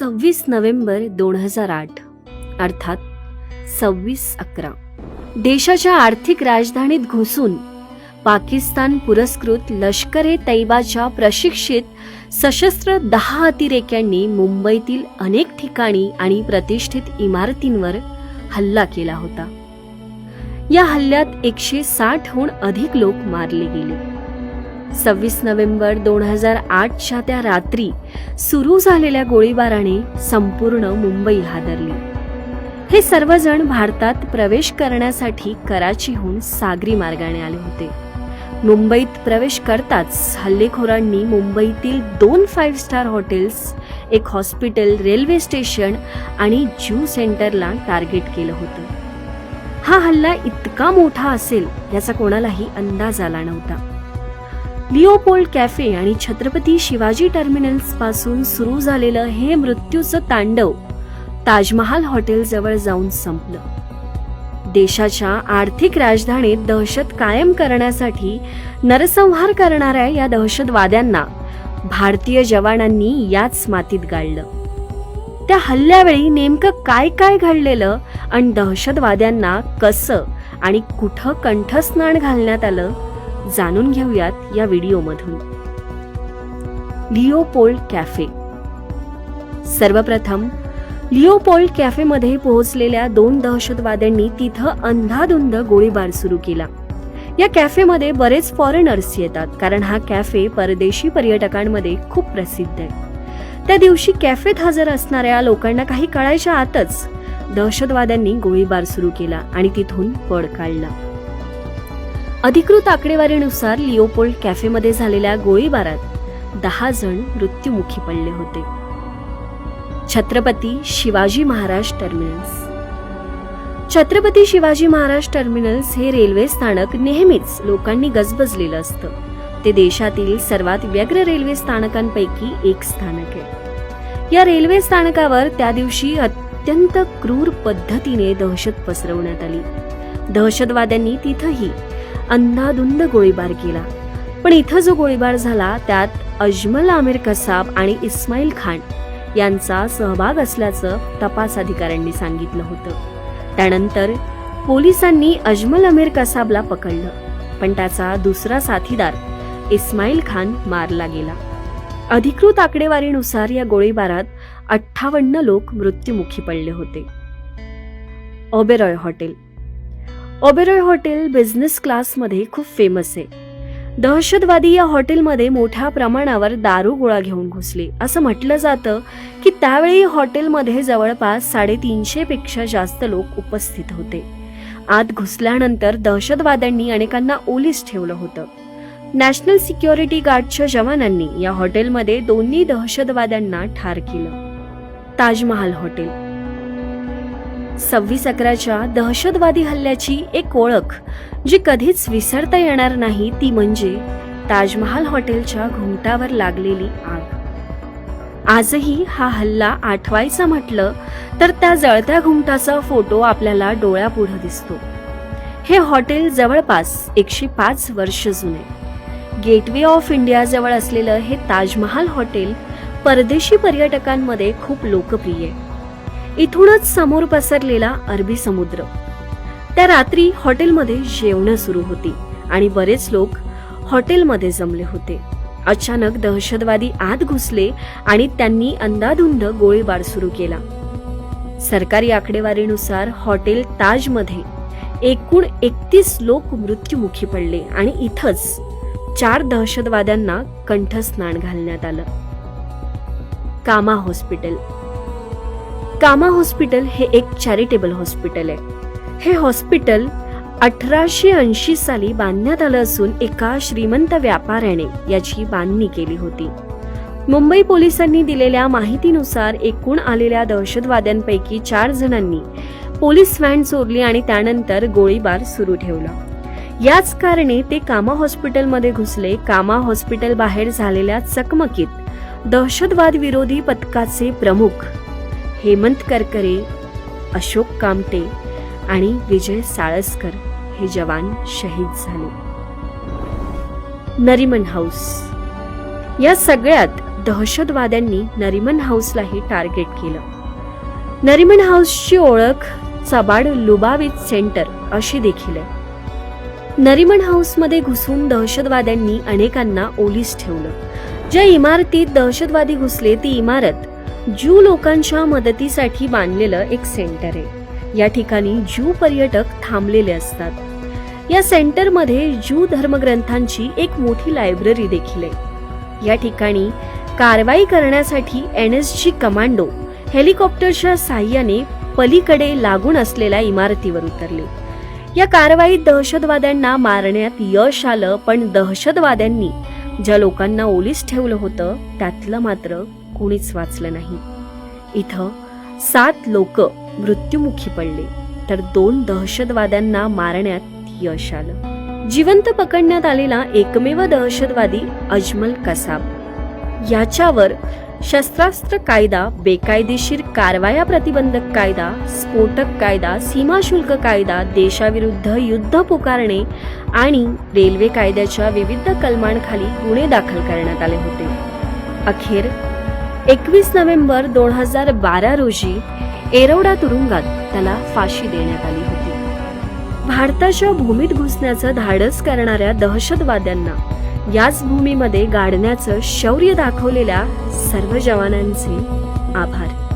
सव्वीस नोव्हेंबर दोन हजार आठ अर्थात सव्वीस अकरा. देशाच्या आर्थिक राजधानीत घुसून पाकिस्तान पुरस्कृत लष्कर ए तैबाच्या प्रशिक्षित सशस्त्र दहा अतिरेक्यांनी मुंबईतील अनेक ठिकाणी आणि प्रतिष्ठित इमारतींवर हल्ला केला होता. या हल्ल्यात एकशे साठहून अधिक लोक मारले गेले. सव्वीस नोव्हेंबर दोन हजार आठच्या त्या रात्री सुरू झालेल्या गोळीबाराने संपूर्ण मुंबई हादरली. हे सर्वजण भारतात प्रवेश करण्यासाठी कराचीहून सागरी मार्गाने आले होते. मुंबईत प्रवेश करताच हल्लेखोरांनी मुंबईतील दोन फाईव्ह स्टार हॉटेल्स एक हॉस्पिटल रेल्वे स्टेशन आणि ज्यू सेंटरला टार्गेट केलं होतं. हा हल्ला इतका मोठा असेल याचा कोणालाही अंदाज आला नव्हता. लिओपोल्ड कॅफे आणि छत्रपती शिवाजी टर्मिनल्सपासून सुरू झालेलं हे मृत्यूचं तांडव ताजमहाल हॉटेल जवळ जाऊन संपलं. देशाच्या आर्थिक राजधानीत दहशत कायम करण्यासाठी नरसंहार करणाऱ्या या दहशतवाद्यांना भारतीय जवानांनी याच मातीत गाळलं. त्या हल्ल्यावेळी नेमकं काय काय घडलेलं आणि दहशतवाद्यांना कसं आणि कुठं कंठस्नान घालण्यात आलं जाणून घेऊयात या व्हिडिओमधून. Leopold cafe. सर्वप्रथम लिओपोल्ड कॅफेमध्ये पोहोचलेल्या दोन दहशतवाद्यांनी तिथं अंधाधुंद गोळीबार सुरू केला. या कॅफेमध्ये बरेच फॉरेनर्स येतात कारण हा कॅफे परदेशी पर्यटकांमध्ये खूप प्रसिद्ध आहे. त्या दिवशी कॅफेत हजर असणाऱ्या लोकांना काही कळायच्या आतच दहशतवाद्यांनी गोळीबार सुरू केला आणि तिथून पळ काढला. अधिकृत आकडेवारीनुसार लिओपोल्ड कॅफेमध्ये झालेल्या गोळीबारात दहा जण मृत्युमुखी पडले होते. छत्रपती शिवाजी महाराज टर्मिनल्स. छत्रपती शिवाजी महाराज टर्मिनल्स हे रेल्वे स्थानक नेहमीच लोकांनी गजबजलेलं असतं. ते देशातील सर्वात व्यग्र रेल्वे स्थानकांपैकी एक स्थानक आहे. या रेल्वे स्थानकावर त्या दिवशी अत्यंत क्रूर पद्धतीने दहशत पसरवण्यात आली. दहशतवाद्यांनी तिथंही अंधाधुंद गोळीबार केला. पण इथं जो गोळीबार झाला त्यात अजमल आमिर कसाब आणि इस्माईल खान यांचा सहभाग असल्याचं तपास अधिकाऱ्यांनी सांगितलं होतं. त्यानंतर पोलिसांनी अजमल अमीर कसाबला पकडलं पण त्याचा दुसरा साथीदार इस्माईल खान मारला गेला. अधिकृत आकडेवारीनुसार या गोळीबारात अठ्ठावन्न लोक मृत्युमुखी पडले होते. Oberoi hotel Oberoi hotel business क्लासमध्ये खूप फेमस आहे. दहशतवादी या हॉटेलमध्ये मोठ्या प्रमाणावर दारू गोळा घेऊन घुसले. असं म्हटलं जातं की त्यावेळी हॉटेलमध्ये जवळपास साडेतीनशे पेक्षा जास्त लोक उपस्थित होते. आत घुसल्यानंतर दहशतवाद्यांनी अनेकांना ओलीस ठेवलं होतं. नॅशनल सिक्युरिटी गार्डच्या जवानांनी या हॉटेलमध्ये दोन्ही दहशतवाद्यांना ठार केलं. ताजमहाल हॉटेल. सव्वीस अकराच्या दहशतवादी हल्ल्याची एक ओळख जी कधीच विसरता येणार नाही ती म्हणजे ताजमहाल हॉटेलच्या घुमटावर लागलेली आग. आजही हा हल्ला आठवायचा म्हटलं तर त्या जळत्या घुमटाचा फोटो आपल्याला डोळ्यापुढं दिसतो. हे हॉटेल जवळपास एकशे पाच वर्ष जुने. गेटवे ऑफ इंडियाजवळ असलेलं हे ताजमहाल हॉटेल परदेशी पर्यटकांमध्ये खूप लोकप्रिय आहे. इथूनच समोर पसरलेला अरबी समुद्र. त्या रात्री हॉटेलमध्ये जेवणं सुरू होती आणि बरेच लोक हॉटेलमध्ये जमले होते. अचानक दहशतवादी आत घुसले आणि त्यांनी अंदाधुंद गोळीबार सुरू केला. सरकारी आकडेवारीनुसार हॉटेल ताजमध्ये एकूण एकतीस लोक मृत्युमुखी पडले आणि इथंच चार दहशतवाद्यांना कंठस्नान घालण्यात आलं. कामा हॉस्पिटल कामा हॉस्पिटल हे एक चॅरिटेबल हॉस्पिटल आहे. हे हॉस्पिटल अठराशे ऐंशी साली बांधण्यात आलं असून एका श्रीमंत व्यापाऱ्याने याची बांधणी केली होती. मुंबई पोलिसांनी दिलेल्या माहितीनुसार एकूण आलेल्या दहशतवाद्यांपैकी चार जणांनी पोलीस व्हॅन चोरली आणि त्यानंतर गोळीबार सुरू ठेवला. याच कारणे ते कामा हॉस्पिटलमध्ये घुसले. कामा हॉस्पिटल बाहेर झालेल्या चकमकीत दहशतवाद विरोधी पथकाचे प्रमुख हेमंत करकरे अशोक कामटे आणि विजय साळसकर हे जवान शहीद झाले. नरिमन हाऊस. या सगळ्यात दहशतवाद्यांनी नरिमन हाऊसलाही टार्गेट केलं. नरिमन हाऊसची ओळख चबाड लुबावित सेंटर अशी देखील आहे. नरिमन हाऊसमध्ये घुसून दहशतवाद्यांनी अनेकांना ओलीस ठेवलं. ज्या इमारतीत दहशतवादी घुसले ती इमारत ज्यू लोकांच्या मदतीसाठी बांधलेलं एक सेंटर आहे. या ठिकाणी ज्यू पर्यटक थांबलेले असतात. या सेंटरमध्ये ज्यू धर्मग्रंथांची एक मोठी लायब्ररी देखील आहे. या ठिकाणी कारवाई करण्यासाठी एन एस जी कमांडो हेलिकॉप्टरच्या साह्याने पलीकडे लागून असलेल्या इमारतीवर उतरले. या कारवाईत दहशतवाद्यांना मारण्यात यश आलं पण दहशतवाद्यांनी ज्या लोकांना ओलीस ठेवलं होतं त्यातलं मात्र कोणीच वाचलं नाही. इथं सात लोक मृत्युमुखी पडले. तर दोन दहशतवाद्यांना मारण्यात यश आलं. जिवंत पकडण्यात आलेला एकमेव दहशतवादी अजमल कसाब. याच्यावर शस्त्रास्त्र कायदा बेकायदेशीर कारवाया प्रतिबंधक कायदा स्फोटक कायदा सीमाशुल्क कायदा देशाविरुद्ध युद्ध पुकारणे आणि रेल्वे कायद्याच्या विविध कलमांखाली गुन्हे दाखल करण्यात आले होते. अखेर एकवीस नोव्हेंबर दोन हजार बारा रोजी एरवडा तुरुंगात त्याला फाशी देण्यात आली होती. भारताच्या भूमीत घुसण्याचं धाडस करणाऱ्या दहशतवाद्यांना याच भूमीमध्ये गाडण्याचं शौर्य दाखवलेल्या सर्व जवानांचे आभार.